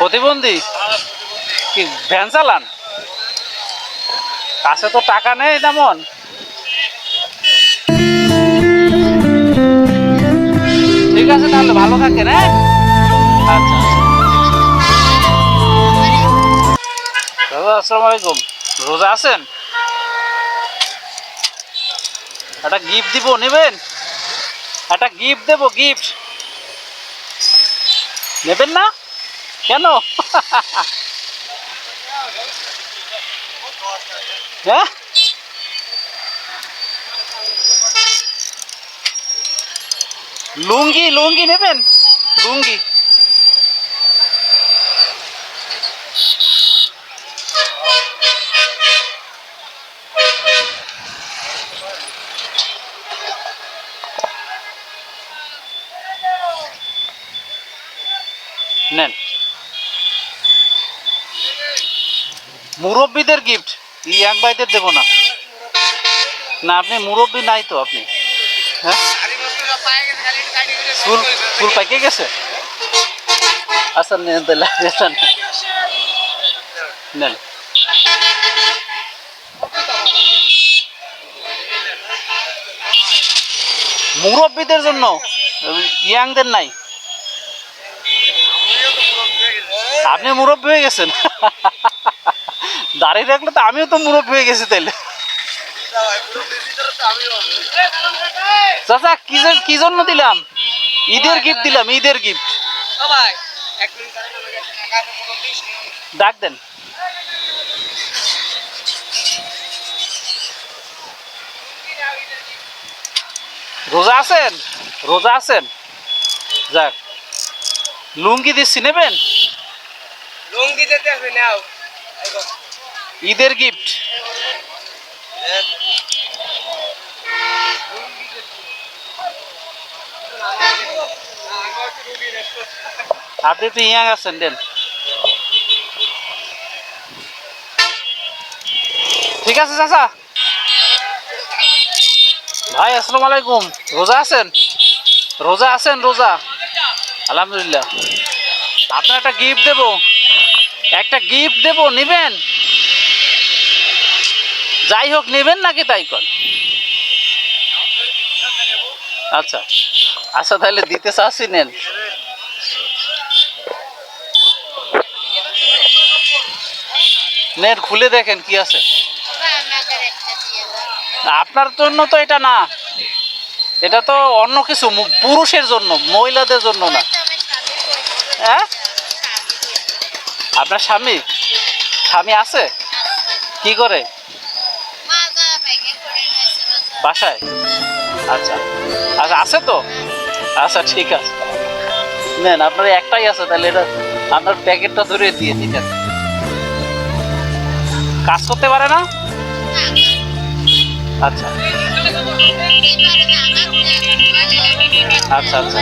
প্রতিবন্ধী? কি, ভ্যান চালান? কাছে তো টাকা নেই তেমন ঠিক আছে তাহলে, ভালো থাকেন হ্যাঁ? আচ্ছা। দাদা, আসসালামু আলাইকুম। রোজা আছেন? একটা গিফট দিব, নেবেন? একটা গিফট দেবো, গিফট। নেবেন না? কেন হ্যাঁ লুঙ্গি লুঙ্গি নেবেন লুঙ্গি নেন মুরব্বীদের গিফট ইয়াং ভাইদের দেবো না। না, আপনি মুরব্বী নাই তো আপনি। হ্যাঁ? পাইকে গেছে? আচ্ছা তাহলে নেন। নেন। মুরব্বীদের জন্য ইয়াংদের নাই। আপনি মুরব্বী হয়ে গেছেন। দাঁড়িয়ে রাখলে তো আমিও তো মুরব্বী হয়ে গেছি তাইলে। চাচা, কি জন্য দিলাম? ঈদের গিফট দিলাম, ঈদের গিফট ডাক দেন। রোজা আছেন? রোজা আছেন? যাক। লুঙ্গি দিচ্ছি নেবেন লুঙ্গি দিতে হবে, নাও। ঈদের গিফট আপনি তো ইয়াং আছেন, দেন। ঠিক আছে, চাচা। ভাই, আসসালামু আলাইকুম। রোজা আছেন? রোজা আছেন, রোজা? আলহামদুলিল্লাহ। আপনার একটা গিফট দেবো। একটা গিফট দেবো, নেবেন? যাই হোক, নেবেন নাকি তাই কর? আচ্ছা আচ্ছা তাহলে দিতে চাচ্ছি, নেন। নেন, খুলে দেখেন কি আছে। আপনার জন্য তো এটা না। এটা তো অন্য কিছু, পুরুষের জন্য, মহিলাদের জন্য না। হ্যাঁ? আপনার স্বামী? স্বামী আছে? কি করে? বাসায়? আচ্ছা। আচ্ছা আছে তো? আচ্ছা ঠিক আছে। নেন, আপনার একটাই আছে, তাহলে এটা আপনার প্যাকেটটা ধরে দিয়ে দিন কাজ করতে পারে না? আচ্ছা। আচ্ছা আচ্ছা।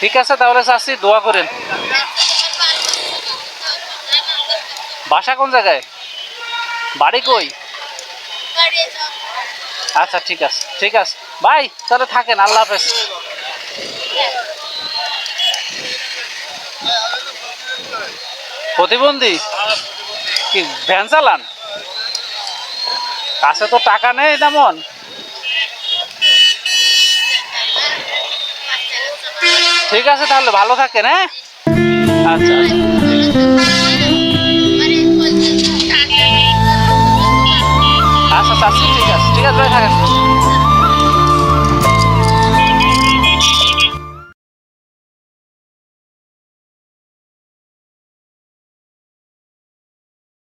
ঠিক আছে, তাহলে চাচ্ছি দোয়া করেন। বাসা কোন জায়গায়? বাড়ি কই? আচ্ছা ঠিক আছে ঠিক আছে। ভাই, তাহলে থাকেন, আল্লাহ হাফেজ। প্রতিবন্ধী? কি, ভ্যান চালান? কাছে তো টাকা নেই তেমন। ঠিক আছে তাহলে ভালো থাকেন হ্যাঁ? আচ্ছা আচ্ছা।